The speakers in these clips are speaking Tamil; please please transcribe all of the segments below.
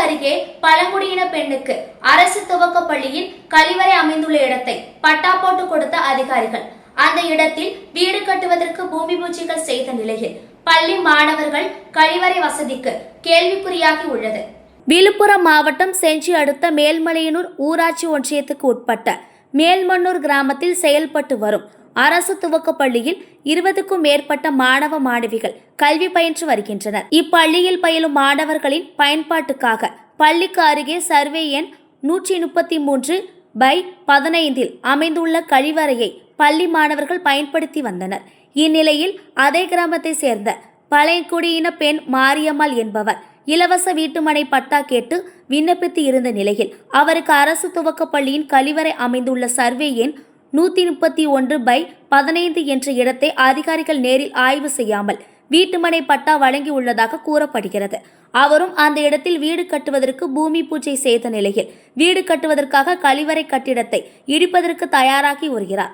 அருகே பழங்குடியின பெண்ணுக்கு அரசு துவக்க பள்ளியில் கழிவறை அமைந்துள்ள இடத்தை பட்டா போட்டு கொடுத்த அதிகாரிகள். அந்த இடத்தில் வீடு கட்டுவதற்கு பூமி பூஜைகள் செய்த நிலையில் பள்ளி மாணவர்கள் கழிவறை வசதிக்கு கேள்விக்குறியாகி உள்ளது. விழுப்புரம் மாவட்டம் செஞ்சி அடுத்த மேல்மலையனூர் ஊராட்சி ஒன்றியத்துக்கு உட்பட்ட மேல்மன்னூர் கிராமத்தில் செயல்பட்டு வரும் அரசு துவக்க பள்ளியில் இருபதுக்கும் மேற்பட்ட மாணவ மாணவிகள் கல்வி பயின்று வருகின்றனர். இப்பள்ளியில் பயிலும் மாணவர்களின் பயன்பாட்டுக்காக பள்ளிக்கு அருகே சர்வே எண் நூற்றி முப்பத்தி மூன்று பை பதினைந்தில் அமைந்துள்ள கழிவறையை பள்ளி மாணவர்கள் பயன்படுத்தி வந்தனர். இந்நிலையில் அதே கிராமத்தை சேர்ந்த பழையகுடியின பெண் மாரியம்மாள் என்பவர் இலவச வீட்டுமனை பட்டா கேட்டு விண்ணப்பித்து இருந்த நிலையில் அவருக்கு அரசு துவக்க பள்ளியின் கழிவறை அமைந்துள்ள சர்வே எண் நூற்றி முப்பத்தி ஒன்று பை பதினைந்து என்ற இடத்தை அதிகாரிகள் நேரில் ஆய்வு செய்யாமல் வீட்டுமனை பட்டா வழங்கியுள்ளதாக கூறப்படுகிறது. அவரும் அந்த இடத்தில் வீடு கட்டுவதற்கு பூமி பூஜை செய்த நிலையில் வீடு கட்டுவதற்காக கழிவறை கட்டிடத்தை இடிப்பதற்கு தயாராகி வருகிறார்.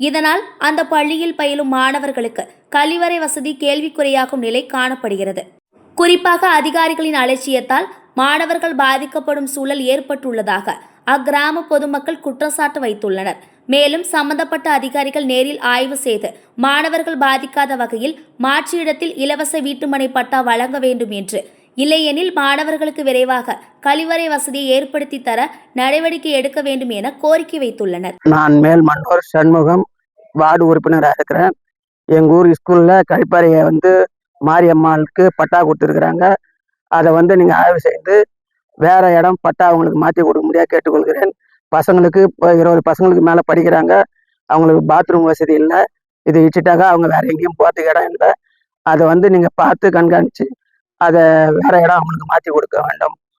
இதனால் அந்த பள்ளியில் பயிலும் மாணவர்களுக்கு கழிவறை வசதி கேள்விக்குறையாகும் நிலை காணப்படுகிறது. குறிப்பாக அதிகாரிகளின் அலட்சியத்தால் மாணவர்கள் பாதிக்கப்படும் சூழல் ஏற்பட்டுள்ளதாக அக்கிராம பொதுமக்கள் குற்றச்சாட்டு வைத்துள்ளனர். மேலும் சம்பந்தப்பட்ட அதிகாரிகள் நேரில் ஆய்வு செய்து மாணவர்கள் பாதிக்காத வகையில் மாற்று இடத்தில் இலவச வீட்டுமனை பட்டா வழங்க வேண்டும் என்று. இல்லையெனில் மாணவர்களுக்கு விரைவாக கழிவறை வசதியை ஏற்படுத்தி தர நடவடிக்கை எடுக்க வேண்டும் என கோரிக்கை வைத்துள்ளனர். நான் மேல் மன்னோர் சண்முகம் வார்டு உறுப்பினராக இருக்கிறேன். எங்கள் ஊர் ஸ்கூலில் கழிப்பறையை வந்து மாரியம்மாளுக்கு பட்டா கொடுத்துருக்குறாங்க. அதை வந்து நீங்கள் ஆய்வு செய்து வேற இடம் பட்டா அவங்களுக்கு மாற்றி கொடுக்க முடியாது. கேட்டுக்கொள்கிறேன். பசங்களுக்கு இப்போ இருபது பசங்களுக்கு மேலே படிக்கிறாங்க. அவங்களுக்கு பாத்ரூம் வசதி இல்லை. இது இடிச்சிட்டாக்க அவங்க வேற எங்கேயும் போகிறதுக்கு இடம் இல்லை. அதை வந்து நீங்கள் பார்த்து கண்காணித்து அதை வேற இடம் அவங்களுக்கு மாற்றி கொடுக்க வேண்டும்.